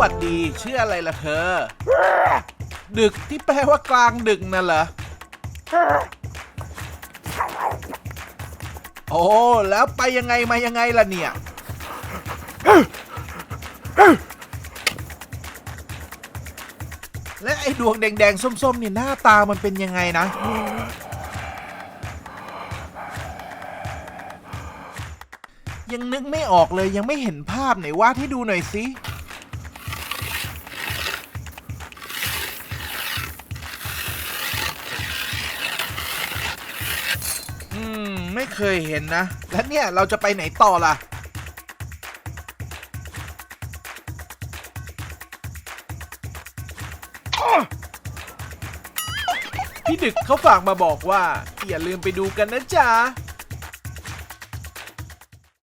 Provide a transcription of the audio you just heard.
วัสดีชื่ออะไรล่ะเธอ ดึกที่แปลว่ากลางดึกน่ะเหรอ โอ้ แล้วไปยังไงมายังไงล่ะเนี่ย และไอ้ดวงแดงๆ ส้มๆเนี่ยหน้าตามันเป็นยังไงนะยังนึกไม่ออกเลยยังไม่เห็นภาพไหนวาดให้ดูหน่อยสิ อืม ไม่เคยเห็นนะ แล้วเนี่ยเราจะไปไหนต่อล่ะ พี่ดึกเขาฝากมาบอกว่า อย่าลืมไปดูกันนะจ๊ะ